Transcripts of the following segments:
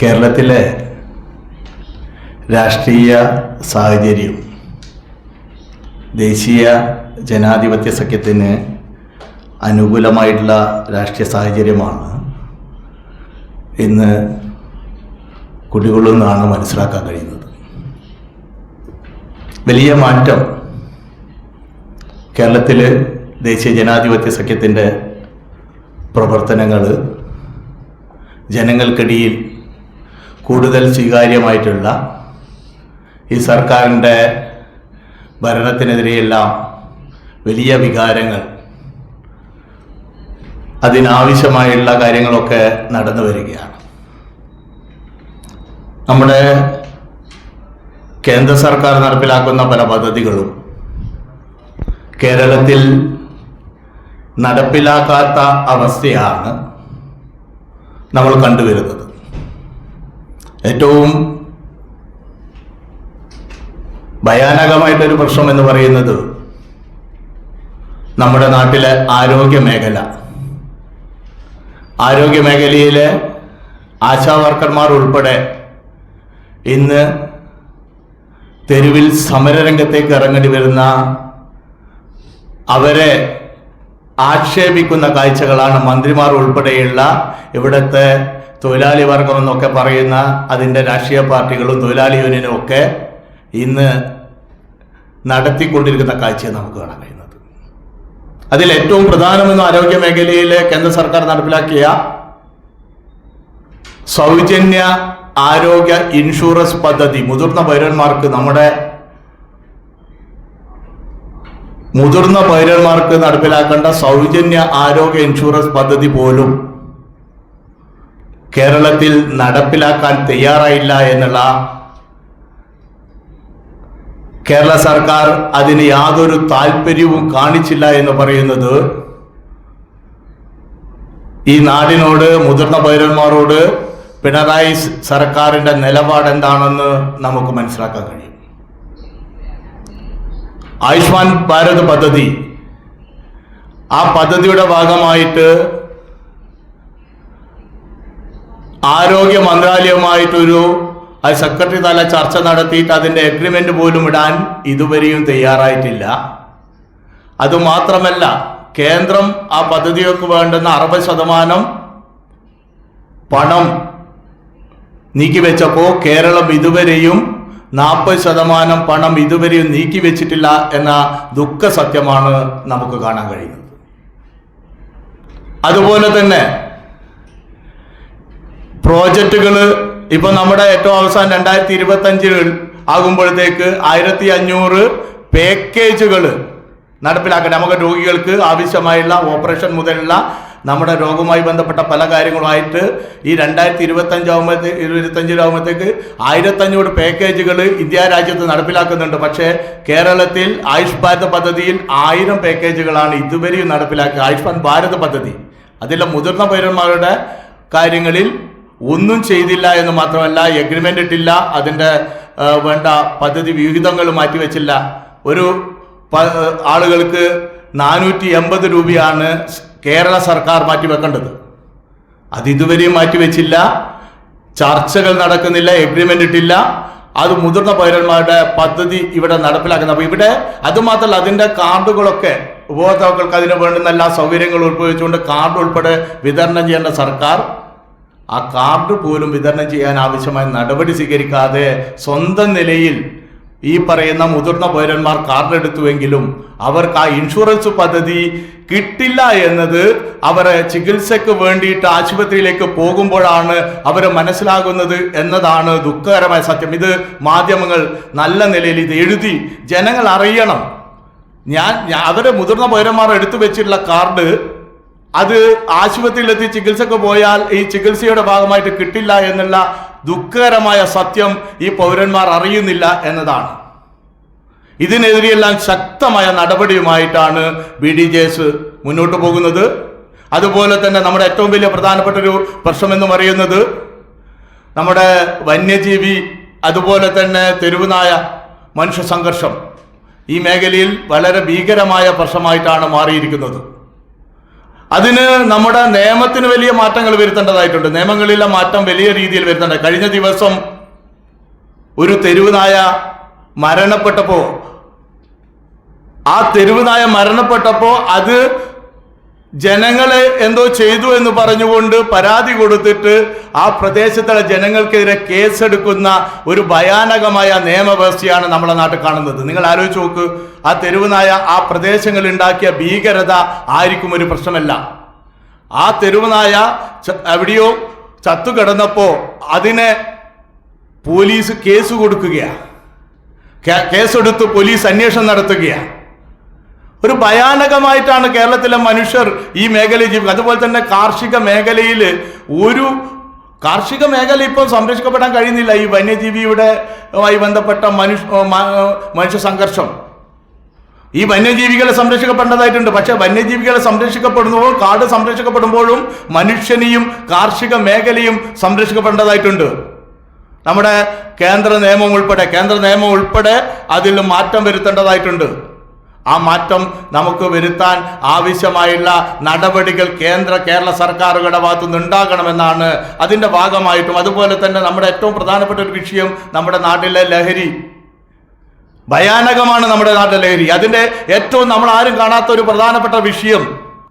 കേരളത്തിലെ രാഷ്ട്രീയ സാഹചര്യം ദേശീയ ജനാധിപത്യ സഖ്യത്തിന് അനുകൂലമായിട്ടുള്ള രാഷ്ട്രീയ സാഹചര്യമാണ് ഇന്ന് കുടികൊള്ളുന്നതാണ് മനസ്സിലാക്കാൻ കഴിയുന്നത്. വലിയ മാറ്റം കേരളത്തിൽ ദേശീയ ജനാധിപത്യ സഖ്യത്തിന്റെ പ്രവർത്തനങ്ങൾ ജനങ്ങൾക്കിടയിൽ കൂടുതൽ സ്വീകാര്യമായിട്ടുള്ള ഈ സർക്കാരിന്റെ ഭരണത്തിനെതിരെയെല്ലാം വലിയ വികാരങ്ങൾ അതിനാവശ്യമായുള്ള കാര്യങ്ങളൊക്കെ നടന്നു വരികയാണ്. നമ്മുടെ കേന്ദ്ര സർക്കാർ നടപ്പിലാക്കുന്ന പല പദ്ധതികളും കേരളത്തിൽ നടപ്പിലാക്കാത്ത അവസ്ഥയാണ് നമ്മൾ കണ്ടുവരുന്നത്. ഏറ്റവും ഭയാനകമായിട്ടൊരു പ്രശ്നം എന്ന് പറയുന്നത് നമ്മുടെ നാട്ടിലെ ആരോഗ്യ മേഖല. ആരോഗ്യ മേഖലയിലെ ആശാ വർക്കർമാർ ഉൾപ്പെടെ ഇന്ന് തെരുവിൽ സമരരംഗത്തേക്ക് ഇറങ്ങേണ്ടി വരുന്ന അവരെ ആക്ഷേപിക്കുന്ന കാഴ്ചകളാണ് മന്ത്രിമാർ ഉൾപ്പെടെയുള്ള ഇവിടുത്തെ തൊഴിലാളി വർഗം എന്നൊക്കെ പറയുന്ന അതിന്റെ രാഷ്ട്രീയ പാർട്ടികളും തൊഴിലാളി യൂണിയനും ഒക്കെ ഇന്ന് നടത്തിക്കൊണ്ടിരിക്കുന്ന കാഴ്ചയെ നമുക്ക് കാണാൻ കഴിയുന്നത്. അതിൽ ഏറ്റവും പ്രധാനമെന്ന് ആരോഗ്യ മേഖലയിലെ കേന്ദ്ര സർക്കാർ നടപ്പിലാക്കിയ സൗജന്യ ആരോഗ്യ ഇൻഷുറൻസ് പദ്ധതി മുതിർന്ന പൗരന്മാർക്ക് നമ്മുടെ മുതിർന്ന പൗരന്മാർക്ക് നടപ്പിലാക്കേണ്ട സൗജന്യ ആരോഗ്യ ഇൻഷുറൻസ് പദ്ധതി പോലും കേരളത്തിൽ നടപ്പിലാക്കാൻ തയ്യാറായില്ല എന്നുള്ള കേരള സർക്കാർ അതിന് യാതൊരു താല്പര്യവും കാണിച്ചില്ല എന്ന് പറയുന്നത് ഈ നാടിനോട് മുതിർന്ന പൗരന്മാരോട് പിണറായി സർക്കാരിന്റെ നിലപാട് എന്താണെന്ന് നമുക്ക് മനസ്സിലാക്കാൻ കഴിയും. ആയുഷ്മാൻ ഭാരത് പദ്ധതി ആ പദ്ധതിയുടെ ഭാഗമായിട്ട് ആരോഗ്യ മന്ത്രാലയവുമായിട്ടൊരു അത് സെക്രട്ടറി തല ചർച്ച നടത്തിയിട്ട് അതിന്റെ എഗ്രിമെന്റ് പോലും ഇടാൻ ഇതുവരെയും തയ്യാറായിട്ടില്ല. അതുമാത്രമല്ല കേന്ദ്രം ആ പദ്ധതികൾക്ക് വേണ്ടുന്ന അറുപത് ശതമാനം പണം നീക്കിവെച്ചപ്പോൾ കേരളം ഇതുവരെയും നാൽപ്പത് ശതമാനം പണം ഇതുവരെയും നീക്കിവെച്ചിട്ടില്ല എന്ന ദുഃഖ സത്യമാണ് നമുക്ക് കാണാൻ കഴിയുന്നത്. അതുപോലെ തന്നെ പ്രോജക്റ്റുകൾ ഇപ്പൊ നമ്മുടെ ഏറ്റവും അവസാനം രണ്ടായിരത്തി ഇരുപത്തി അഞ്ചിൽ ആകുമ്പോഴത്തേക്ക് ആയിരത്തി അഞ്ഞൂറ് പാക്കേജുകൾ നടപ്പിലാക്കട്ടെ. നമുക്ക് രോഗികൾക്ക് ആവശ്യമായുള്ള ഓപ്പറേഷൻ മുതലുള്ള നമ്മുടെ രോഗവുമായി ബന്ധപ്പെട്ട പല കാര്യങ്ങളുമായിട്ട് ഈ രണ്ടായിരത്തി ഇരുപത്തി അഞ്ചാകുമ്പോഴത്തേക്ക് ഇരുപത്തഞ്ചിലാകുമ്പോഴത്തേക്ക് ആയിരത്തഞ്ഞൂറ് പാക്കേജുകൾ ഇന്ത്യ രാജ്യത്ത് നടപ്പിലാക്കുന്നുണ്ട്. പക്ഷേ കേരളത്തിൽ ആയുഷ് ഭാരത് പദ്ധതിയിൽ ആയിരം പാക്കേജുകളാണ് ഇതുവരെയും നടപ്പിലാക്കുക ആയുഷ്മാൻ ഭാരത് പദ്ധതി. അതിലെ മുതിർന്ന പൗരന്മാരുടെ കാര്യങ്ങളിൽ ഒന്നും ചെയ്തില്ല എന്ന് മാത്രമല്ല എഗ്രിമെന്റ് ഇട്ടില്ല അതിന്റെ വേണ്ട പദ്ധതി വിഹിതങ്ങൾ മാറ്റിവെച്ചില്ല. ഒരു ആളുകൾക്ക് നാനൂറ്റി എൺപത് രൂപയാണ് കേരള സർക്കാർ മാറ്റിവെക്കേണ്ടത്. അത് ഇതുവരെയും മാറ്റിവെച്ചില്ല. ചർച്ചകൾ നടക്കുന്നില്ല എഗ്രിമെന്റ് ഇട്ടില്ല. അത് മുതിർന്ന പൗരന്മാരുടെ പദ്ധതി ഇവിടെ നടപ്പിലാക്കുന്നത്. അപ്പോൾ ഇവിടെ അതുമാത്രമല്ല അതിന്റെ കാർഡുകളൊക്കെ ഉപഭോക്താക്കൾക്ക് അതിന് വേണ്ടുന്ന എല്ലാ സൗകര്യങ്ങളും ഉപയോഗിച്ചുകൊണ്ട് കാർഡ് ഉൾപ്പെടെ വിതരണം ചെയ്യേണ്ട സർക്കാർ ആ കാർഡ് പോലും വിതരണം ചെയ്യാൻ ആവശ്യമായ നടപടി സ്വീകരിക്കാതെ സ്വന്തം നിലയിൽ ഈ പറയുന്ന മുതിർന്ന പൗരന്മാർ കാർഡ് എടുത്തുവെങ്കിലും അവർക്ക് ആ ഇൻഷുറൻസ് പദ്ധതി കിട്ടില്ല എന്നത് അവരെ ചികിത്സയ്ക്ക് വേണ്ടിയിട്ട് ആശുപത്രിയിലേക്ക് പോകുമ്പോഴാണ് അവർ മനസ്സിലാകുന്നത് എന്നതാണ് ദുഃഖകരമായ സത്യം. ഇത് മാധ്യമങ്ങൾ നല്ല നിലയിൽ ഇത് എഴുതി ജനങ്ങൾ അറിയണം. ഞാൻ അവരെ മുതിർന്ന പൗരന്മാർ എടുത്തു വെച്ചിട്ടുള്ള കാർഡ് അത് ആശുപത്രിയിലെത്തി ചികിത്സക്ക് പോയാൽ ഈ ചികിത്സയുടെ ഭാഗമായിട്ട് കിട്ടില്ല എന്നുള്ള ദുഃഖകരമായ സത്യം ഈ പൗരന്മാർ അറിയുന്നില്ല എന്നതാണ്. ഇതിനെതിരെയെല്ലാം ശക്തമായ നടപടിയുമായിട്ടാണ് ബി ഡി ജെ എസ് മുന്നോട്ട് പോകുന്നത്. അതുപോലെ തന്നെ നമ്മുടെ ഏറ്റവും വലിയ പ്രധാനപ്പെട്ട ഒരു പ്രശ്നം എന്ന് പറയുന്നത് നമ്മുടെ വന്യജീവി അതുപോലെ തന്നെ തെരുവുനായ മനുഷ്യ സംഘർഷം ഈ മേഖലയിൽ വളരെ ഭീകരമായ പ്രശ്നമായിട്ടാണ് മാറിയിരിക്കുന്നത്. അതിന് നമ്മുടെ നിയമത്തിന് വലിയ മാറ്റങ്ങൾ വരുത്തേണ്ടതായിട്ടുണ്ട്. നിയമങ്ങളിലെ മാറ്റം വലിയ രീതിയിൽ വരുത്തേണ്ടത് കഴിഞ്ഞ ദിവസം ഒരു തെരുവുനായ മരണപ്പെട്ടപ്പോ ആ തെരുവുനായ മരണപ്പെട്ടപ്പോ അത് ജനങ്ങളെ എന്തോ ചെയ്തു എന്ന് പറഞ്ഞുകൊണ്ട് പരാതി കൊടുത്തിട്ട് ആ പ്രദേശത്തുള്ള ജനങ്ങൾക്കെതിരെ കേസെടുക്കുന്ന ഒരു ഭയാനകമായ നിയമവ്യവസ്ഥയാണ് നമ്മുടെ നാട്ടിൽ കാണുന്നത്. നിങ്ങൾ ആലോചിച്ച് നോക്ക് ആ തെരുവുനായ ആ പ്രദേശങ്ങളിൽ ഉണ്ടാക്കിയ ഭീകരത ആയിരിക്കും ഒരു പ്രശ്നമല്ല. ആ തെരുവുനായ എവിടെയോ ചത്തു ചത്തുകിടന്നപ്പോ അതിനെ പോലീസ് കേസ് കൊടുക്കുകയാണ് കേസെടുത്ത് പോലീസ് അന്വേഷണം നടത്തുകയാണ് ഒരു ഭയാനകമായിട്ടാണ് കേരളത്തിലെ മനുഷ്യർ ഈ മേഖലയിൽ ജീവിക്കുന്നത് അതുപോലെ തന്നെ കാർഷിക മേഖലയിൽ ഒരു കാർഷിക മേഖല ഇപ്പോൾ സംരക്ഷിക്കപ്പെടാൻ കഴിയുന്നില്ല. ഈ വന്യജീവിയുടെ ആയി ബന്ധപ്പെട്ട മനുഷ്യ മനുഷ്യ സംഘർഷം. ഈ വന്യജീവികളെ സംരക്ഷിക്കപ്പെടേണ്ടതായിട്ടുണ്ട്. പക്ഷെ വന്യജീവികളെ സംരക്ഷിക്കപ്പെടുമ്പോൾ കാട് സംരക്ഷിക്കപ്പെടുമ്പോഴും മനുഷ്യനെയും കാർഷിക മേഖലയും സംരക്ഷിക്കപ്പെടേണ്ടതായിട്ടുണ്ട്. നമ്മുടെ കേന്ദ്ര നിയമം ഉൾപ്പെടെ കേന്ദ്ര നിയമം ഉൾപ്പെടെ അതിൽ മാറ്റം വരുത്തേണ്ടതായിട്ടുണ്ട്. ആ മാറ്റം നമുക്ക് വരുത്താൻ ആവശ്യമായുള്ള നടപടികൾ കേന്ദ്ര കേരള സർക്കാരുകളുടെ ഭാഗത്തു നിന്നുണ്ടാകണമെന്നാണ് അതിന്റെ ഭാഗമായിട്ടും. അതുപോലെ തന്നെ നമ്മുടെ ഏറ്റവും പ്രധാനപ്പെട്ട ഒരു വിഷയം നമ്മുടെ നാട്ടിലെ ലഹരി. ഭയാനകമാണ് നമ്മുടെ നാട്ടിലെ ലഹരി. അതിന്റെ ഏറ്റവും നമ്മൾ ആരും കാണാത്ത ഒരു പ്രധാനപ്പെട്ട വിഷയം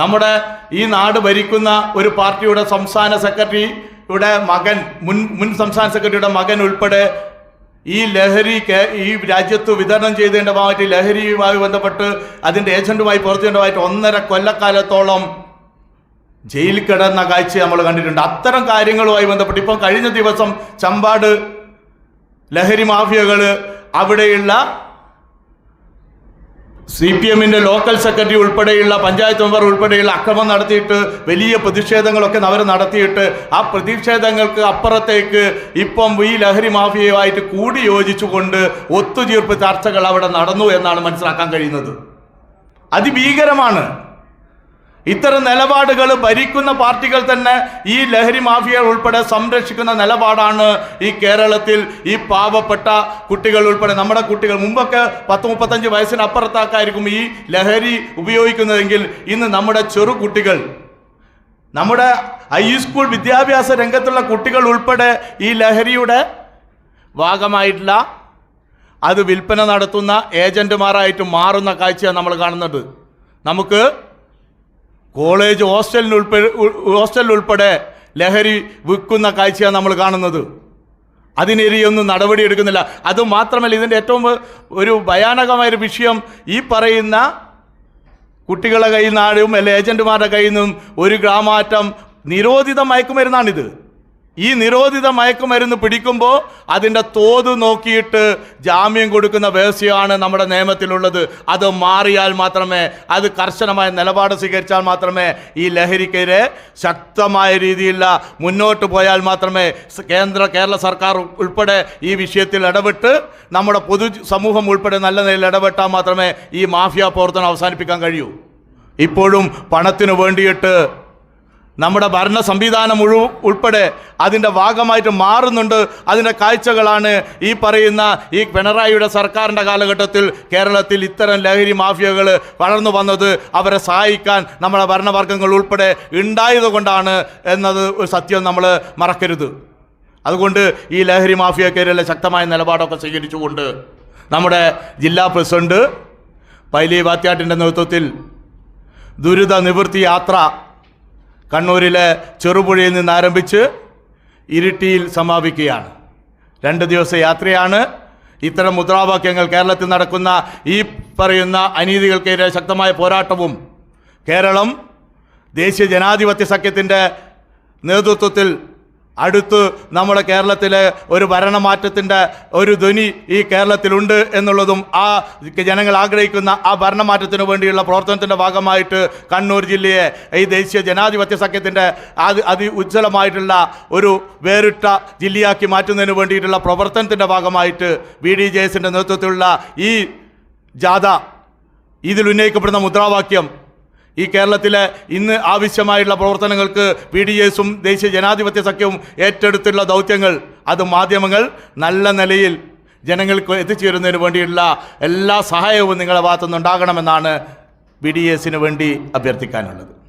നമ്മുടെ ഈ നാട് ഭരിക്കുന്ന ഒരു പാർട്ടിയുടെ സംസ്ഥാന സെക്രട്ടറിയുടെ മകൻ മുൻ മുൻ സംസ്ഥാന സെക്രട്ടറിയുടെ മകൻ ഉൾപ്പെടെ ഈ ലഹരി ഈ രാജ്യത്ത് വിതരണം ചെയ്തതിന്റെ ഭാഗമായിട്ട് ലഹരിയുമായി ബന്ധപ്പെട്ട് അതിന്റെ ഏജന്റുമായി പ്രവർത്തിക്കേണ്ടതായിട്ട് ഒന്നര കൊല്ലക്കാലത്തോളം ജയിലിൽ കിടന്ന കാഴ്ച നമ്മൾ കണ്ടിട്ടുണ്ട്. അത്തരം കാര്യങ്ങളുമായി ബന്ധപ്പെട്ട് ഇപ്പം കഴിഞ്ഞ ദിവസം ചമ്പാട് ലഹരി മാഫിയകൾ അവിടെയുള്ള സി പി എമ്മിന്റെ ലോക്കൽ സെക്രട്ടറി ഉൾപ്പെടെയുള്ള പഞ്ചായത്ത് മെമ്പർ ഉൾപ്പെടെയുള്ള അക്രമം നടത്തിയിട്ട് വലിയ പ്രതിഷേധങ്ങളൊക്കെ അവർ നടത്തിയിട്ട് ആ പ്രതിഷേധങ്ങൾക്ക് അപ്പുറത്തേക്ക് ഇപ്പം ഈ ലഹരി മാഫിയയുമായിട്ട് കൂടി യോജിച്ചുകൊണ്ട് ഒത്തുതീർപ്പ് ചർച്ചകൾ അവിടെ നടന്നു എന്നാണ് മനസ്സിലാക്കാൻ കഴിയുന്നത്. അതിഭീകരമാണ്. ഇത്തരം നിലപാടുകൾ ഭരിക്കുന്ന പാർട്ടികൾ തന്നെ ഈ ലഹരി മാഫിയ ഉൾപ്പെടെ സംരക്ഷിക്കുന്ന നിലപാടാണ് ഈ കേരളത്തിൽ ഈ പാവപ്പെട്ട കുട്ടികൾ ഉൾപ്പെടെ. നമ്മുടെ കുട്ടികൾ മുമ്പൊക്കെ പത്ത് മുപ്പത്തഞ്ച് വയസ്സിന് അപ്പുറത്താക്കായിരിക്കും ഈ ലഹരി ഉപയോഗിക്കുന്നതെങ്കിൽ ഇന്ന് നമ്മുടെ ചെറു കുട്ടികൾ നമ്മുടെ ഹൈസ്കൂൾ വിദ്യാഭ്യാസ രംഗത്തുള്ള കുട്ടികൾ ഉൾപ്പെടെ ഈ ലഹരിയുടെ ഭാഗമായിട്ടുള്ള അത് വിൽപ്പന നടത്തുന്ന ഏജന്റുമാരായിട്ട് മാറുന്ന കാഴ്ചയാണ് നമ്മൾ കാണുന്നത്. നമുക്ക് കോളേജ് ഹോസ്റ്റലിന് ഉൾപ്പെടെ ഹോസ്റ്റലിൽ ലഹരി വിൽക്കുന്ന കാഴ്ചയാണ് നമ്മൾ കാണുന്നത്. അതിനെതിരെയൊന്നും നടപടിയെടുക്കുന്നില്ല അതുമാത്രമല്ല ഇതിന്റെ ഏറ്റവും ഒരു ഭയാനകമായൊരു വിഷയം ഈ പറയുന്ന കുട്ടികളുടെ കയ്യിൽ നിന്നും അല്ലെ ഏജന്റുമാരുടെ കയ്യിൽ നിന്നും ഒരു ഗ്രാമാറ്റം നിരോധിത മയക്കുമരുന്നാണിത്. ഈ നിരോധിത മയക്കുമരുന്ന് പിടിക്കുമ്പോൾ അതിന്റെ തോത് നോക്കിയിട്ട് ജാമ്യം കൊടുക്കുന്ന വ്യവസ്ഥയാണ് നമ്മുടെ നിയമത്തിലുള്ളത്. അത് മാറിയാൽ മാത്രമേ അത് കർശനമായ നിലപാട് സ്വീകരിച്ചാൽ മാത്രമേ ഈ ലഹരിക്കെതിരെ ശക്തമായ രീതിയിലുള്ള മുന്നോട്ട് പോയാൽ മാത്രമേ കേന്ദ്ര കേരള സർക്കാർ ഉൾപ്പെടെ ഈ വിഷയത്തിൽ ഇടപെട്ട് നമ്മുടെ പൊതു സമൂഹം ഉൾപ്പെടെ നല്ല നിലയിൽ ഇടപെട്ടാൽ മാത്രമേ ഈ മാഫിയ പ്രവർത്തനം അവസാനിപ്പിക്കാൻ കഴിയൂ. ഇപ്പോഴും പണത്തിന് വേണ്ടിയിട്ട് നമ്മുടെ ഭരണ സംവിധാനം മുഴുവൻ ഉൾപ്പെടെ അതിന്റെ ഭാഗമായിട്ട് മാറുന്നുണ്ട്. അതിന്റെ കാഴ്ചകളാണ് ഈ പറയുന്ന ഈ പിണറായിയുടെ സർക്കാരിന്റെ കാലഘട്ടത്തിൽ കേരളത്തിൽ ഇത്തരം ലഹരി മാഫിയകൾ വളർന്നു വന്നത് അവരെ സഹായിക്കാൻ നമ്മുടെ ഭരണവർഗങ്ങൾ ഉൾപ്പെടെ ഉണ്ടായതുകൊണ്ടാണ് എന്നത് സത്യം നമ്മൾ മറക്കരുത്. അതുകൊണ്ട് ഈ ലഹരി മാഫിയക്കെതിരെ ശക്തമായ നിലപാടൊക്കെ സ്വീകരിച്ചുകൊണ്ട് നമ്മുടെ ജില്ലാ പ്രസിഡന്റ് പൈലി വാത്യാട്ടിന്റെ നേതൃത്വത്തിൽ ദുരിത നിവൃത്തി യാത്ര കണ്ണൂരിലെ ചെറുപുഴയിൽ നിന്ന് ആരംഭിച്ച് ഇരിട്ടിയിൽ സമാപിക്കുകയാണ്. രണ്ട് ദിവസ യാത്രയാണ്. ഇത്തരം മുദ്രാവാക്യങ്ങൾ കേരളത്തിൽ നടക്കുന്ന ഈ പറയുന്ന അനീതികൾക്കെതിരെ ശക്തമായ പോരാട്ടവും കേരളം ദേശീയ ജനാധിപത്യ സഖ്യത്തിന്റെ നേതൃത്വത്തിൽ അടുത്ത് നമ്മുടെ കേരളത്തിലെ ഒരു ഭരണമാറ്റത്തിന്റെ ഒരു ധ്വനി ഈ കേരളത്തിലുണ്ട് എന്നുള്ളതും ആ ജനങ്ങൾ ആഗ്രഹിക്കുന്ന ആ ഭരണമാറ്റത്തിന് വേണ്ടിയുള്ള പ്രവർത്തനത്തിന്റെ ഭാഗമായിട്ട് കണ്ണൂർ ജില്ലയെ ഈ ദേശീയ ജനാധിപത്യ സഖ്യത്തിന്റെ അതി അതി ഉജ്ജ്വലമായിട്ടുള്ള ഒരു വേറിട്ട ജില്ലയാക്കി മാറ്റുന്നതിന് വേണ്ടിയിട്ടുള്ള പ്രവർത്തനത്തിന്റെ ഭാഗമായിട്ട് ബി ഡി ജെ എസിന്റെ നേതൃത്വത്തിലുള്ള ഈ ജാഥ ഇതിൽ ഉന്നയിക്കപ്പെടുന്ന മുദ്രാവാക്യം ഈ കേരളത്തിലെ ഇന്ന് ആവശ്യമായിട്ടുള്ള പ്രവർത്തനങ്ങൾക്ക് പി ഡി എസും ദേശീയ ജനാധിപത്യ സഖ്യവും ഏറ്റെടുത്തുള്ള ദൗത്യങ്ങൾ അത് മാധ്യമങ്ങൾ നല്ല നിലയിൽ ജനങ്ങൾക്ക് എത്തിച്ചേരുന്നതിന് വേണ്ടിയുള്ള എല്ലാ സഹായവും നിങ്ങളുടെ ഭാഗത്തുനിന്ന് ഉണ്ടാകണമെന്നാണ് ബി ഡി എസിന് വേണ്ടി അഭ്യർത്ഥിക്കാനുള്ളത്.